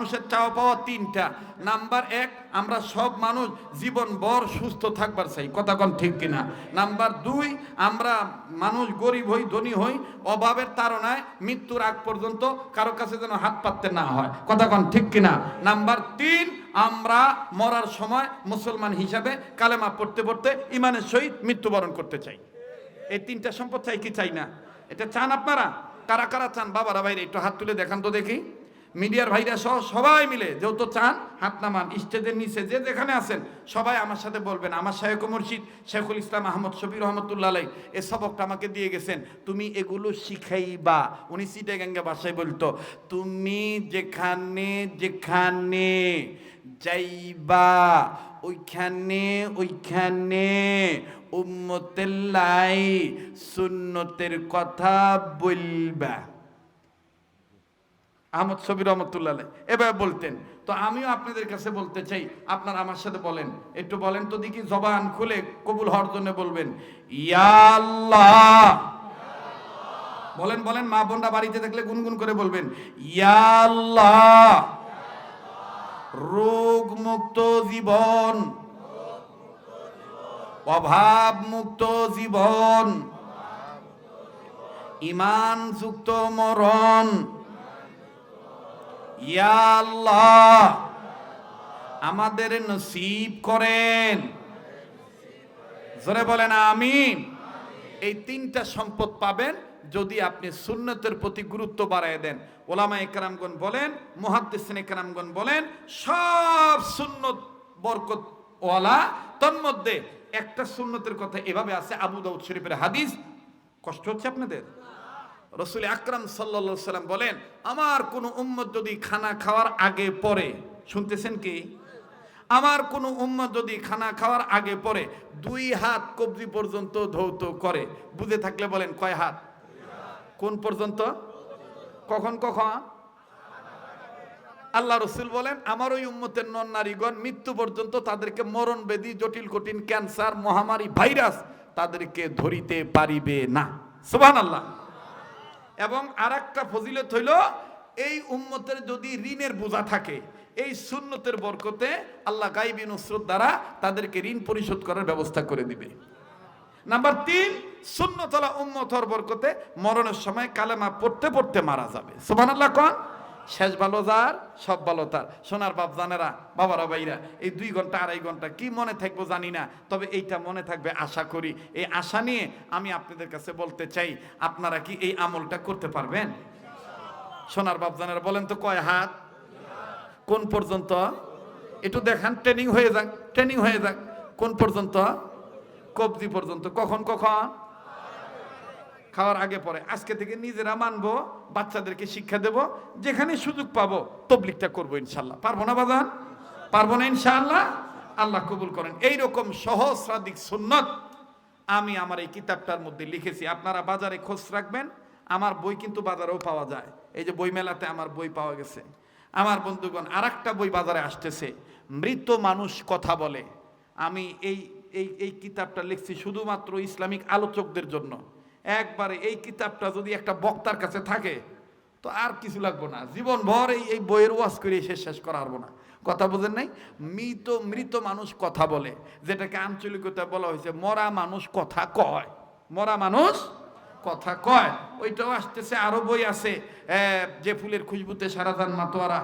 মানুষের চাওয়া পাওয়া তিনটা। নাম্বার এক, আমরা সব মানুষ জীবন বর সুস্থ থাকবার চাই। কথা কন ঠিক কিনা? নাম্বার দুই, আমরা মানুষ গরিব হই, ধনী হই, অভাবের তাড়নায় মৃত্যুর আগ পর্যন্ত কারও কাছে যেন হাত পাততে না হয়। কথা কন ঠিক কিনা? নাম্বার তিন, আমরা মরার সময় মুসলমান হিসাবে কালেমা পড়তে পড়তে ইমানের সহিত মৃত্যুবরণ করতে চাই। এই তিনটা সম্পদ চাই কি চাই না? এটা চান আপনারা? কারা কারা চান? বাবারা বাইরে একটু হাত তুলে দেখান তো দেখি। মিডিয়ার ভাইরা সহ সবাই মিলে যেহেতু চান, হাত নামান, স্টেজের নিচে যে যেখানে আছেন, সবাই আমার সাথে বলবেন, আমার শায়ক মুর্শিদ শেখুল ইসলাম আহমদ শফির রহমতুল্লাহ আলাই এ সবকটা আমাকে দিয়ে গেছেন, তুমি এগুলো শিখাইবা। উনি সিটে গঙ্গা বাসায় বলতো, তুমি যেখানে যেখানে যাইবা, ওইখানে ওইখানে উম্মতের লাই সুন্নতের কথা বলবা। আহমদ সবির রহমতুল্লাহ এভাবে বলতেন। তো আমিও আপনাদের কাছে বলতে চাই, আপনারা আমার সাথে বলেন। একটু বলেন তো দেখি জবান খুলে কবুল হওয়ার জন্য বলবেন, ইয়া আল্লাহ। বলেন বলেন, মা বোনরা বাড়িতে থাকলে গুনগুন করে বলবেন ইয়াল্লাহ রোগ মুক্ত জীবন। অভাব মুক্ত জীবন। ইমান যুক্ত মরণ। ইয়া আল্লাহ, আমাদের নসিব করেন। জোরে বলেন আমিন। এই তিনটা সম্পদ পাবেন যদি আপনি সুন্নতের প্রতি গুরুত্ব বাড়ায় দেন। ওলামা একরামগণ বলেন, মুহাদ্দিসিন একরামগণ বলেন, সব সুন্নত বরকত ওয়ালা তন্মধ্যে একটা সুন্নতের কথা এভাবে আছে, আবু দাউদ শরীফের হাদিস। কষ্ট হচ্ছে আপনাদের? রসুল আকরাম সাল্লা সাল্লাম বলেন, আমার কোনো উম্মত যদি খানা খাওয়ার আগে পরে শুনতেছেন কি? আমার কোনো উম্মত যদি খানা খাওয়ার আগে পরে দুই হাত কবজি পর্যন্ত ধৌত করে। বুঝে থাকলে বলেন, কয় হাত? কোন পর্যন্ত? কখন কখন? আল্লাহ রসুল বলেন, আমার ওই উম্মতের নন নারীগণ মৃত্যু পর্যন্ত তাদেরকে মরণ বেদি, জটিল, কঠিন, ক্যান্সার, মহামারী, ভাইরাস তাদেরকে ধরিতে পারিবে না। সুবহান আল্লাহ এবং আর একটা ফজিলত হইল, এই উম্মতের যদি ঋণের বোঝা থাকে, এই সুন্নতের বরকতে আল্লাহ গাইবি নুসরত দ্বারা তাদেরকে ঋণ পরিশোধ করার ব্যবস্থা করে দিবে। নাম্বার তিন, সুন্নতলা উম্মতর বরকতে মরণের সময় কালেমা পড়তে পড়তে মারা যাবে। সুবহানাল্লাহ, কন? শেষ ভালো যার, সব ভালো তার। সোনার বাপ জানেরা, বাবারা ভাইরা, এই দুই ঘণ্টা, আড়াই ঘণ্টা কি মনে থাকব জানি না, তবে এইটা মনে থাকবে আশা করি। এই আশা নিয়ে আমি আপনাদের কাছে বলতে চাই, আপনারা কি এই আমলটা করতে পারবেন? সোনার বাপ জানেরা বলেন তো কয় হাত? কোন পর্যন্ত? একটু দেখান ট্রেনিং হয়ে যাক ট্রেনিং হয়ে যাক। কোন পর্যন্ত? কবজি পর্যন্ত। কখন কখন? খাওয়ার আগে পরে। আজকে থেকে নিজেরা মানবো, বাচ্চাদেরকে শিক্ষা দেব, যেখানে সুযোগ পাবো তবলিকটা করব ইনশাল্লাহ পারব না বাজান? পারব না ইনশাআল্লাহ? আল্লাহ কবুল করেন। এইরকম সহস্রাধিক সুন্নত আমি আমার এই কিতাবটার মধ্যে লিখেছি। আপনারা বাজারে খোঁজ রাখবেন, আমার বই কিন্তু বাজারেও পাওয়া যায়। এই যে বই মেলাতে আমার বই পাওয়া গেছে। আমার বন্ধুগণ আর বই বাজারে আসতেছে। মৃত মানুষ কথা বলে। আমি এই এই এই কিতাবটা লিখছি শুধুমাত্র ইসলামিক আলোচকদের জন্য। একবারে এই কিতাবটা যদি একটা বক্তার কাছে থাকে, তো আর কিছু লাগবো না। জীবন ভর এই এই বইয়ের ওয়াজ করে শেষ শেষ করা হব না। কথা বোঝেন নাই? মৃত মৃত মানুষ কথা বলে, যেটাকে আঞ্চলিকতা বলা হয়েছে, মরা মানুষ কথা কয়। মরা মানুষ কথা কয়, ওইটাও আসতেছে, আরও বই আছে। যে ফুলের খুশবুতে সারাদান মাতোয়ারা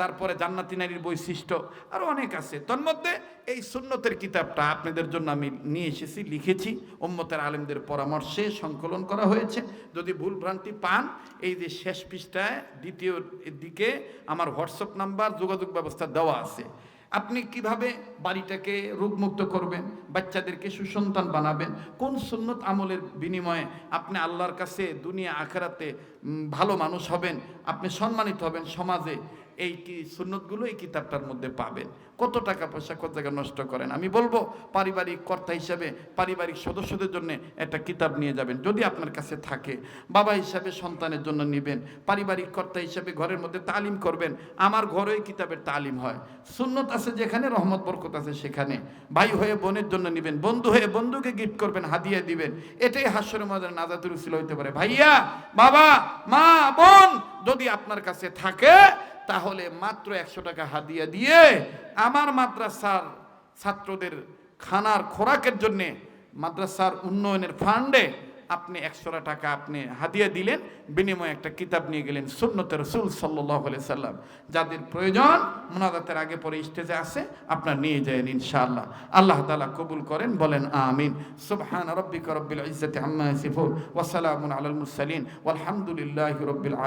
তারপরে জান্নাতি নারীর বৈশিষ্ট্য আরও অনেক আছে। তন্মধ্যে এই সুন্নতের কিতাবটা আপনাদের জন্য আমি নিয়ে এসেছি, লিখেছি। উম্মতের আলেমদের পরামর্শে সংকলন করা হয়েছে। যদি ভুল ভ্রান্তি পান, এই যে শেষ পৃষ্ঠায় দ্বিতীয় দিকে আমার হোয়াটসঅ্যাপ নাম্বার যোগাযোগ ব্যবস্থা দেওয়া আছে। আপনি কীভাবে বাড়িটাকে রোগমুক্ত করবেন, বাচ্চাদেরকে সুসন্তান বানাবেন, কোন সুন্নত আমলের বিনিময়ে আপনি আল্লাহর কাছে, দুনিয়া, আখেরাতে ভালো মানুষ হবেন, আপনি সম্মানিত হবেন সমাজে, এই কি সুন্নতগুলো এই কিতাবটার মধ্যে পাবেন। কত টাকা পয়সা, কত জায়গায় নষ্ট করেন? আমি বলব, পারিবারিক কর্তা হিসাবে, পারিবারিক সদস্যদের জন্য একটা কিতাব নিয়ে যাবেন, যদি আপনার কাছে থাকে। বাবা হিসাবে সন্তানের জন্য নেবেন, পারিবারিক কর্তা হিসাবে ঘরের মধ্যে তালিম করবেন, আমার ঘরেই কিতাবের তালিম হয়। সুন্নত আছে যেখানে, রহমত, বরকত আছে সেখানে। ভাই হয়ে বোনের জন্য নেবেন, বন্ধু হয়ে বন্ধুকে গিফট করবেন, হাদিয়া দিবেন। এটাই হাস্যর মধ্যে নাজাতুর উসিল হইতে পারে। ভাইয়া, বাবা মা, বোন যদি আপনার কাছে থাকে, তাহলে মাত্র একশো টাকা হাদিয়া দিয়ে আমার মাদ্রাসার ছাত্রদের খানার খোরাকের জন্যে মাদ্রাসার উন্নয়নের ফান্ডে আপনি একশো টাকা আপনি হাতিয়ে দিলেন, বিনিময়ে একটা কিতাব নিয়ে গেলেন সুন্নত রসুল সাল্লাহ সাল্লাম। যাদের প্রয়োজন, মোনাজাতের আগে পরে স্টেজে আসে আপনার নিয়ে যায় ইনশাআল্লাহ। আল্লাহ তালা কবুল করেন, বলেন আমিন। সুবহান রব্বিক রব্বিল ইজ্জাতি আম্মা ইয়াসিফুন, ওয়া সালামুন আলাল মুরসালিন, ওয়ালহামদুলিল্লাহি রব্বিল